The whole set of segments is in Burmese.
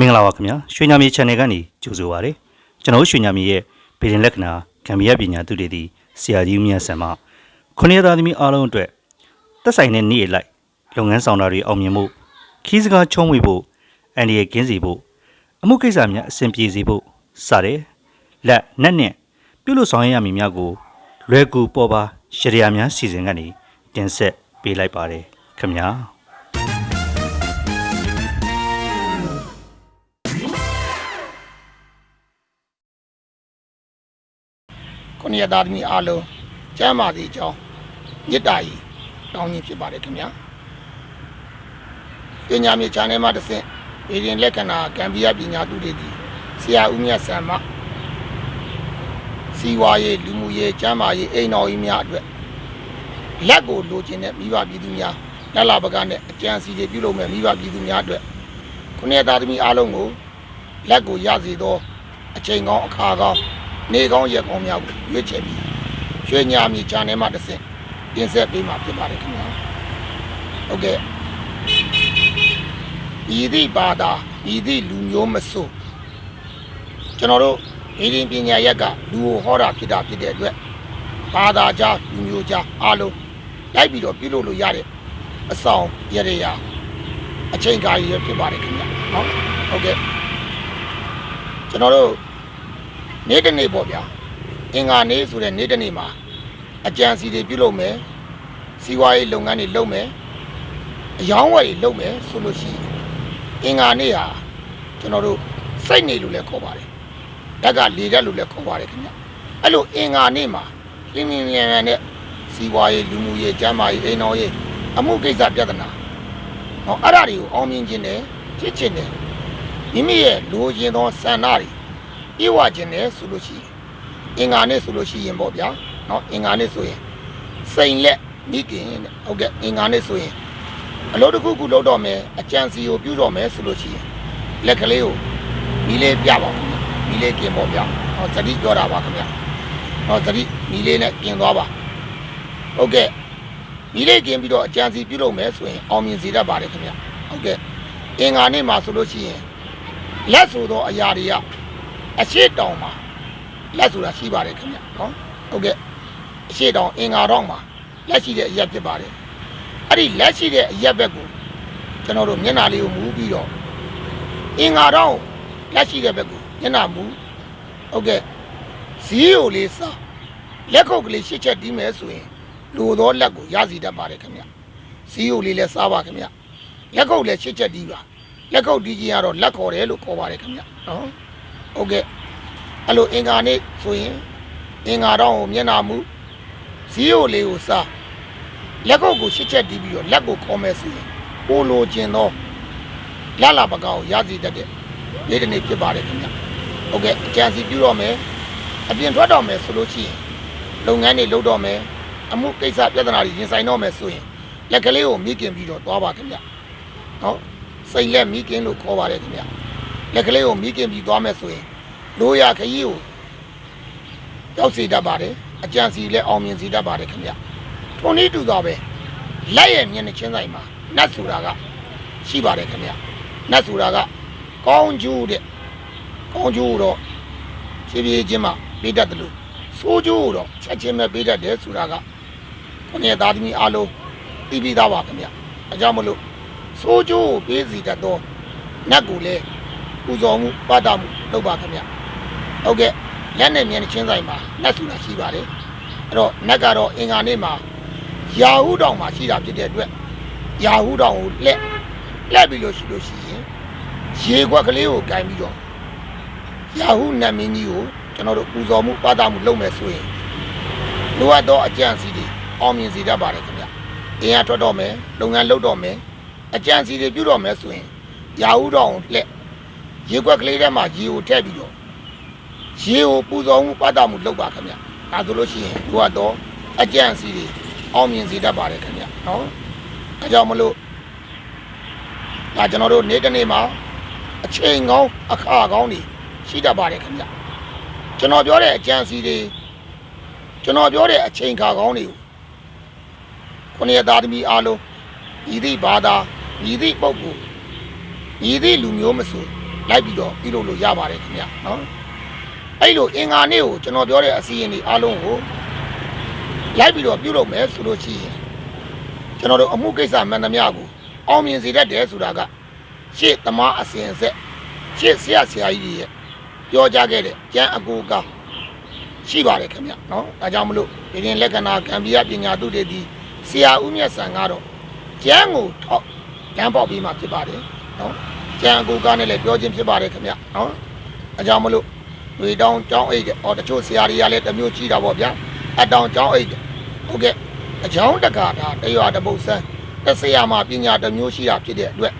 မင်္ဂလာပါခင်ဗျာရွှေညာမြေ channel ကနေကြိုဆိုပါရစေကျွန်တော်တို့ရွှေညာမြေရဲ့ဗီဒီယိုလက္ခဏာကံမီယပညာသူတွေသည်ဆရာကြီးဦးမြတ်ဆန်မှခုနှစ်သားသမီးအားလုံးအတွက်သက်ဆိုင်တဲ့နေ့ရက်လိုက်လုပ်ငန်းဆောင်တာတွေအောင်မြင်ဖို့ခီးစကားချုံးဝေဖို့အန်ဒီရဲ့ကင်းစီဖို့အမှုကိစ္စများအဆင်ပြေစေဖို့စတဲ့လက်နက်နဲ့ပြုလို့ဆောင်ရွက်ရမည်များကိုလွယ်ကူပေါ်ပါရှရီယာများစီစဉ်ကနေတင်ဆက်ပေးလိုက်ပါတယ်ခင်ဗျာ ခုနှစ်ရက်သားသမီးအားလုံးကျမ်းမာစေကြောင်းမြစ်တာကြီးတောင်းရင်ဖြစ်ပါတယ်ခင်ဗျာပညာမြေ channel မှာတစ်ဆင့်ပြည်ရင်လက္ခဏာကံပြပညာသူတွေဒီဆရာဦးမြတ်ဆန်မစီဝါရေးလူမှုရေးကျမ်းမာရေးအိမ်တော်ကြီးများအတွက်လက်ကိုလိုချင်တဲ့မိဘပြည်သူများလက်လာပကနဲ့အကြံစီတွေပြုလုပ်မဲ့မိဘပြည်သူများအတွက်ခုနှစ်ရက်သားသမီးအားလုံးကိုလက်ကိုရစေသောအချိန်ကောင်းအခါကောင်း နေကောင်းရက်ကောင်းများကိုရွေးချယ်ပြီးရွှေညာမြေချာနယ်မှာတစ်ဆင့်ပြင်ဆက်ပေးမှာဖြစ်ပါတယ်ခင်ဗျာဟုတ်ကဲ့ဤသည့်ဘာသာဤသည့်လူမျိုးမဆို့ကျွန်တော်တို့ဒီရင်ပညာရက်ကလူကိုဟောတာဖြစ်တာဖြစ်တဲ့အတွက်ဘာသာကြားလူမျိုးကြားအားလုံးလိုက်ပြီးတော့ပြုလုပ်လို့ရတဲ့အဆောင်ရရရာအချိန်ကာရီရဖြစ်ပါတယ်ခင်ဗျာနော်ဟုတ်ကဲ့ကျွန်တော်တို့ နေ့တစ်နေ့ပေါ့ဗျာအင်္ဂါနေ့ဆိုတဲ့နေ့တစ်နေ့မှာအကြံစီတွေပြုလုပ်မယ်စီးပွားရေးလုပ်ငန်းတွေလုပ်မယ်အယောင်းဝယ်တွေလုပ်မယ်ဆိုလို့ရှိရင်အင်္ဂါနေ့ဟာကျွန်တော်တို့စိတ်နေလို့လည်းခေါ်ပါတယ်ဓာတ်ကလေဓာတ်လို့လည်းခေါ်ပါတယ်ခင်ဗျအဲ့လိုအင်္ဂါနေ့မှာလင်းလင်းမြန်မြန်နဲ့စီးပွားရေးလူမှုရေးကျန်းမာရေးအိမ်တော်ရေးအမှုကိစ္စပြဿနာဟောအဲ့ဒါတွေကိုအောင်မြင်ခြင်းနဲ့ဖြစ်ခြင်းနဲ့မိမိရဲ့လိုချင်သောဆန္ဒတွေ ပြေဝခြင်းနဲ့ဆိုလို့ရှိရင်အင်္ဂါနဲ့ဆိုလို့ရှိရင်ပေါ့ဗျာเนาะအင်္ဂါနဲ့ဆိုရင်စိန်လက်မိခင်တဲ့ဟုတ်ကဲ့အင်္ဂါနဲ့ဆိုရင်အလုပ်တစ်ခုခုလုပ်တော့မယ်အကြံစီကိုပြုတော့မယ်ဆိုလို့ရှိရင်လက်ကလေးကိုမိလေးပြပါဦးမိလေးกินပေါ့ဗျာဟောသတိပြောတာပါခင်ဗျာဟောသတိမိလေးနဲ့กินသွားပါဟုတ်ကဲ့မိလေးกินပြီးတော့အကြံစီပြုလုပ်မယ်ဆိုရင်အောင်မြင်စေတတ်ပါတယ်ခင်ဗျာဟုတ်ကဲ့အင်္ဂါနဲ့မှာဆိုလို့ရှိရင်လက်ဆိုသောအရာတွေက အရှိတောင်မှာလက်ဆိုတာရှိပါတယ်ခင်ဗျနော်ဟုတ်ကဲ့အရှိတောင်အင်္ဂါတော့မှာလက်ရှိတဲ့အရက်ဖြစ်ပါတယ်အဲ့ဒီလက်ရှိတဲ့အရက်ဘက်ကိုကျွန်တော်တို့မျက်နှာလေးကိုမူးပြီးတော့အင်္ဂါတော့လက်ရှိတဲ့ဘက်ကိုမျက်နှာမူးဟုတ်ကဲ့ဇီးကိုလေးစားလက်ခုပ်ကလေးရှစ်ချက်တီးမယ်ဆိုရင်လူသောလက်ကိုရစီတတ်ပါတယ်ခင်ဗျဇီးကိုလေးလည်းစားပါခင်ဗျလက်ခုပ်လည်းရှစ်ချက်တီးပါလက်ခုပ်တီးခြင်းကတော့လက်ခေါ်တယ်လို့ခေါ်ပါတယ်ခင်ဗျနော် ဟုတ်ကဲ့အဲ့လိုအင်္ဂါနေ့ဆိုရင်အင်္ဂါတော့ကိုမျက်နာမူဇီးရိုလေးကိုစားလက်ကုပ်ကိုရှစ်ချက်တီးပြီးတော့လက်ကိုခေါ်မဲ့ဆိုရင်ပိုလိုကျင်တော့လက်လာပကောက်ကိုရစီတတ်တဲ့နေ့တစ်နေ့ဖြစ်ပါတယ်ခင်ဗျဟုတ်ကဲ့အကြံစီပြုတော့မယ်အပြင်ထွက်တော့မယ်ဆိုလို့ရှိရင်လုပ်ငန်းတွေလုပ်တော့မယ်အမှုကိစ္စပြဿနာတွေရင်ဆိုင်တော့မယ်ဆိုရင်လက်ကလေးကိုမိခင်ပြီးတော့သွားပါခင်ဗျနော်စိတ်လက်မိခင်လို့ခေါ်ပါတယ်ခင်ဗျ လက်ကလေးကိုမိခင်ပြီးသွားမယ်ဆိုရင်လိုရာခရီးကိုကြောက်စီတတ်ပါတယ်အကြံစီလည်းအောင်မြင်စီတတ်ပါတယ်ခင်ဗျထုံနည်းတူတော့ပဲလက်ရဲ့မျက်နှာချင်းဆိုင်မှာနတ်ဆိုတာကရှိပါတယ်ခင်ဗျနတ်ဆိုတာကကောင်းကျိုးတဲ့ကောင်းကျိုးတော့ဖြည်းဖြည်းချင်းမှပေးတတ်တယ်လို့ဆိုးကျိုးတော့ချက်ချင်းပဲပေးတတ်တယ်ဆိုတာကခொနည်းသားသမီးအားလုံးသိပြီးသားပါခင်ဗျအကြောင်းမလို့ဆိုးကျိုးကိုပေးစီတတ်တော့နတ်ကိုလည်း ပူဇော်မှုပတမှုလုပ်ပါခင်ဗျဟုတ်ကဲ့လက်နဲ့မျက်နှာချင်းဆိုင်မှာလက်ဆူတာရှိပါတယ်အဲ့တော့နတ်ကတော့အင်္ဂါနေ့မှာယာဟုတောင်မှာရှိတာဖြစ်တဲ့အတွက်ယာဟုတောင်ကိုလက်လက်ပြီးလို့ရှိလို့ရှိရင်ရေခွက်ကလေးကိုကင်ပြီးတော့ယာဟုနတ်မင်းကြီးကိုကျွန်တော်တို့ပူဇော်မှုပတမှုလုပ်မယ်ဆိုရင်လိုအပ်သောအကြံစီတွေအောင်မြင်စေတတ်ပါတယ်ခင်ဗျအင်အားထွက်တော့မယ်လုပ်ငန်းလုပ်တော့မယ်အကြံစီတွေပြုတော့မယ်ဆိုရင်ယာဟုတောင်ကိုလက် ရေခွက်ကလေးထဲမှာရေကိုထည့်ပြီးတော့ရေကိုပူဇော်မှုပတ်တာမှုလုပ်ပါခင်ဗျ။ဒါဆိုလို့ရှိရင်သူကတော့အကြံစီတွေအောင်မြင်စေတတ်ပါတယ်ခင်ဗျ။နော်။အဲကြောင့်မလို့ဒါကျွန်တော်တို့နေ့တစ်နေ့မှာအချိန်ကောင်းအခါကောင်းတွေရှိတတ်ပါတယ်ခင်ဗျ။ကျွန်တော်ပြောတဲ့အကြံစီတွေကျွန်တော်ပြောတဲ့အချိန်ခါကောင်းတွေကိုခုနှစ်သားသမီးအားလုံးဤသည့်ဘာသာဤသည့်ပုဂ္ဂိုလ်ညီသည့်လူမျိုးမဆို လလိုက်ပြီးတော့ပြုလုပ်လို့ရပါတယ်ခင်ဗျနော်အဲ့လိုအင်္ဂါနေ့ကိုကျွန်တော်ပြောတဲ့အစီအရင်ဒီအားလုံးကိုလိုက်ပြီးတော့ပြုလုပ်မယ်ဆိုလို့ရှိရင်ကျွန်တော်တို့အမှုကိစ္စမှန်သမျှကိုအောင်မြင်စေတတ်တယ်ဆိုတာကရှေ့သမားအစဉ်အဆက်ရှေ့ဆရာဆရာကြီးတွေရဲ့ပြောကြားခဲ့တဲ့ကျမ်းအကူကောင်းရှိပါတယ်ခင်ဗျနော်ဒါကြောင့်မလို့ဒီရင်လက္ခဏာကံပြပညာသူတွေဒီဆရာဦးမြတ်ဆန်ကတော့ကျမ်းကိုထောက်ကျမ်းပေါက်ပြီးမှဖြစ်ပါတယ်နော် ကျမ်းအကူကောင်းနဲ့လည်းပြောခြင်းဖြစ်ပါတယ်ခင်ဗျနော်ဒါကြောင့်မလို့တွေတောင်းကြောင်းအိတ်တဲ့အော်တချို့ဆရာတွေကလည်းတစ်မျိုးကြီးတာပေါ့ဗျာအတောင်ကြောင်းအိတ်တဲ့ဟုတ်ကဲ့အကြောင်းတကာတာတရွာတပုတ်ဆန်းတစ်ဆရာမှာပညာတစ်မျိုးရှိတာဖြစ်တဲ့အတွက်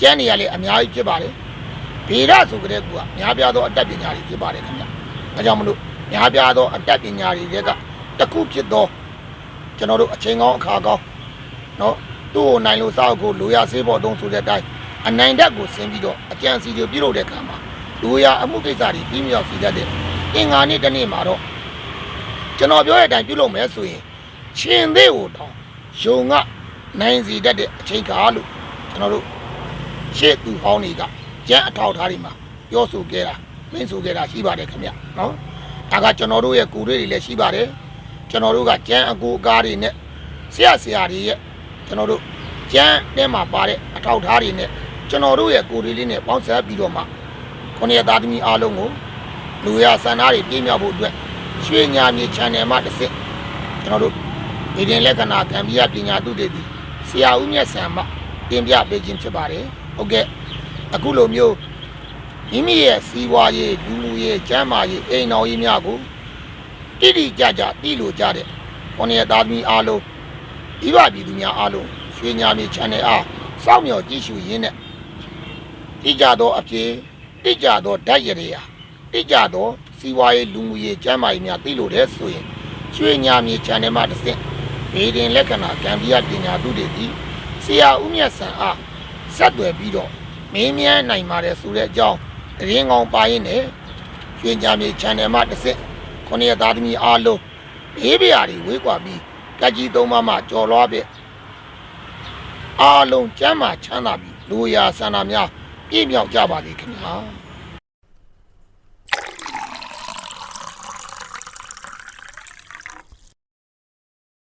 ကျမ်းနေရလည်းအများကြီးဖြစ်ပါတယ်ဗေဒဆိုကြတဲ့ကူကများပြားသောအတတ်ပညာတွေဖြစ်ပါတယ်ခင်ဗျဒါကြောင့်မလို့များပြားသောအတတ်ပညာတွေတွေကတစ်ခုဖြစ်သောကျွန်တော်တို့အချိန်ကောင်းအခါကောင်းနော်သူ့ကိုနိုင်လို့စားဖို့လိုရဆေးဖို့တုံးဆိုတဲ့အတိုင်း အနိုင်ဓာတ်ကိုဆင်းပြီးတော့အကြံစီတွေပြုလုပ်တဲ့အခါမှာလူရအမှုကိစ္စတွေပြီးမြောက်စီတတ်တဲ့အင်္ဂါနေ့တစ်နေ့မှာတော့ကျွန်တော်ပြောတဲ့အတိုင်းပြုလုပ်မယ်ဆိုရင်ရှင်သေးကိုတောင်းယုံကနိုင်စီတတ်တဲ့အချိန်ကားလို့ကျွန်တော်တို့ရှေ့သူဟောင်းတွေကကျန်းအထောက်အထားတွေမှာပြောဆိုခဲ့တာမင်းဆိုခဲ့တာရှိပါတယ်ခင်ဗျနော်ဒါကကျွန်တော်တို့ရဲ့ကိုယ်တွေတွေလည်းရှိပါတယ်ကျွန်တော်တို့ကကျန်းအကူအကားတွေနဲ့ဆရာဆရာတွေရဲ့ကျွန်တော်တို့ကျန်းထဲမှာပါတဲ့အထောက်အထားတွေနဲ့ ကျွန်တော်တို့ရဲ့ကိုယ်တွေလေးနဲ့ပေါင်းစပ်ပြီးတော့မှခုနှစ်သားသမီးအားလုံးကိုလူရဆန္ဒတွေပြည့်မြောက်ဖို့အတွက်ရွှေညာမြေ channel မှာတစ်စစ်ကျွန်တော်တို့ဒီရင်လက္ခဏာကံပြပညာသူတွေဒီဆရာဦးမြတ်ဆံမတင်ပြပေးခြင်းဖြစ်ပါတယ်ဟုတ်ကဲ့အခုလိုမျိုးမိမိရဲ့စီးပွားရေးလူမှုရေးကျန်းမာရေးအိမ်တော်ရေးများကိုတိတိကျကျတည်လို့ကြတဲ့ခုနှစ်သားသမီးအားလုံးဒီပါပြည်သူများအားလုံးရွှေညာမြေ channel အားစောင့်မျှော်ကြည့်ရှုရင်းနဲ့ တိကျသောအပြေတိကျသောဓာတ်ရည်ရာတိကျသောစီးပွားရေးလူမှုရေးကျန်းမာရေးများတည်လို့တဲ့ဆိုရင်ရွှေညာမြေ channel မှာတစ်ဆင့်ဗေဒင်လက္ခဏာကံပြပညာသူတွေဒီဆရာဦးမြတ်ဆန်အားဆက်သွယ်ပြီးတော့မင်းမြန်းနိုင်ပါတယ်ဆိုတဲ့အကြောင်းတရင်ကောင်ပါရင်နဲ့ရွှေညာမြေ channel မှာတစ်ဆင့်ခုနှစ်ရက်သားသမီးအားလုံးဘေးပြာတွေဝေးကွာပြီးကကြီးသုံးပါးမှကြော်လွားပြအားလုံးကျမ်းမာချမ်းသာပြီးလူရာဆန္ဒများ ပြည့်မြောက်ကြပါစေခင်ဗျာ